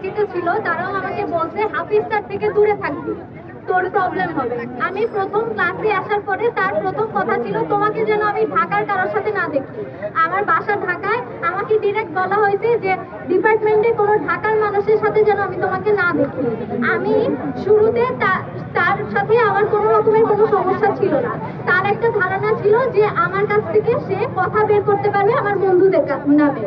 পিজিতে ছিল, তারাও আমাকে বলছে, হাফিজ স্যার থেকে দূরে থাকবি, তোর প্রবলেম হবে। আমি প্রথম ক্লাসে আসার পরে তার প্রথম কথা ছিল, তোমাকে যেন আমি ঢাকার কারোর সাথে না দেখি। আমার বাসা ঢাকায়, আমাকে ডিরেক্ট বলা হয়েছে যে ডিপার্টমেন্টে কোনো ঢাকার মানুষের সাথে যেন আমি তোমাকে না দেখি। আমি শুরুতে তার সাথে আমার কোনো রকমের কোনো সমস্যা ছিল না। তার একটা ধারণা ছিল যে, আমার কাছ থেকে সে কথা বের করতে পারবে আমার বন্ধুদের নামে।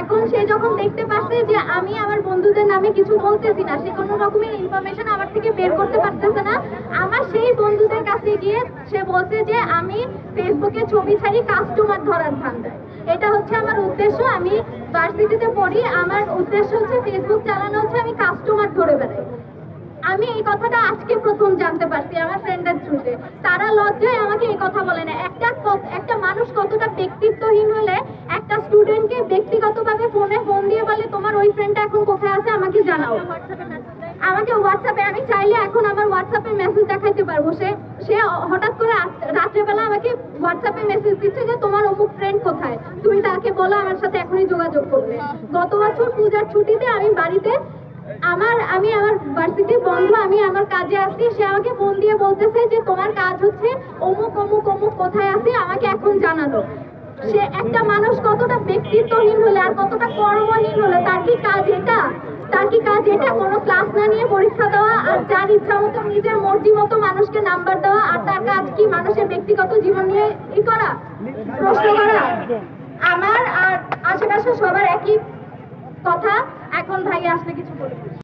এখন সে যখন দেখতে পাচ্ছে যে আমি আমার বন্ধুদের নামে কিছু বলতেছি না, সে কোনো রকমের ইনফরমেশন আমার থেকে বের করতে পারতেছে না। আমার সেই বন্ধুদের কাছে গিয়ে সে বলছে যে আমি ফেসবুকে ছবি ছাড়ি কাস্টমার ধরার ধান্দায়। এটা হচ্ছে আমার উদ্দেশ্য। আমি ভার্সিটিতে পড়ি, আমার উদ্দেশ্য হচ্ছে ফেসবুক চালানো, হচ্ছে আমি কাস্টমার ধরে বেড়াই। আমি এই কথাটা আজকে প্রথম জানতে পারছি আমার ফ্রেন্ডের থ্রুতে তারা লজ্জায় আমাকে এই কথা বলে না। একটা একটা মানুষ কতটা ব্যক্তিত্বহীন হলে স্টুডেন্টকে ব্যক্তিগতভাবে ফোনে ফোন দিয়ে বলে, তোমার ওই ফ্রেন্ডটা এখন কোথায় আছে? আমাকে জানাও। আমাকে হোয়াটসঅ্যাপে আমি চাইলে এখন আমার হোয়াটসঅ্যাপে মেসেজ দেখাইতে পারব। সে সে হঠাৎ করে রাত্রেবেলা আমাকে হোয়াটসঅ্যাপে মেসেজ দিচ্ছে যে, তোমার অমুক ফ্রেন্ড কোথায়? তুমি তাকে বলো, আমার সাথে এখনই যোগাযোগ করবে। গত বছর পূজার ছুটিতে আমি বাড়িতে, আমার, আমি আমার ভার্সিটি বন্ধ, আমি আমার কাজে আসছি। সে আমাকে ফোন দিয়ে বলতেছে যে, তোমার কাজ হচ্ছে অমুক অমুক অমুক কোথায় আছে? আমাকে এখন জানালো। সে একটা মানুষ কতটা ব্যক্তিত্বহীন হলে আর কতটা কর্মহীন হলে, তার কি কাজ এটা? তার কি কাজ এটা? কোনো ক্লাস না নিয়ে পরীক্ষা দেওয়া আর যার ইচ্ছা মতো নিজের মর্জি মতো মানুষকে নাম্বার দেওয়া আর তার কাজ কি? মানুষের ব্যক্তিগত জীবন নিয়ে ই করা? প্রশ্ন করা? আমার আর আশেপাশে সবার একই কথা। এখন ভাই আসলে কিছু বলব।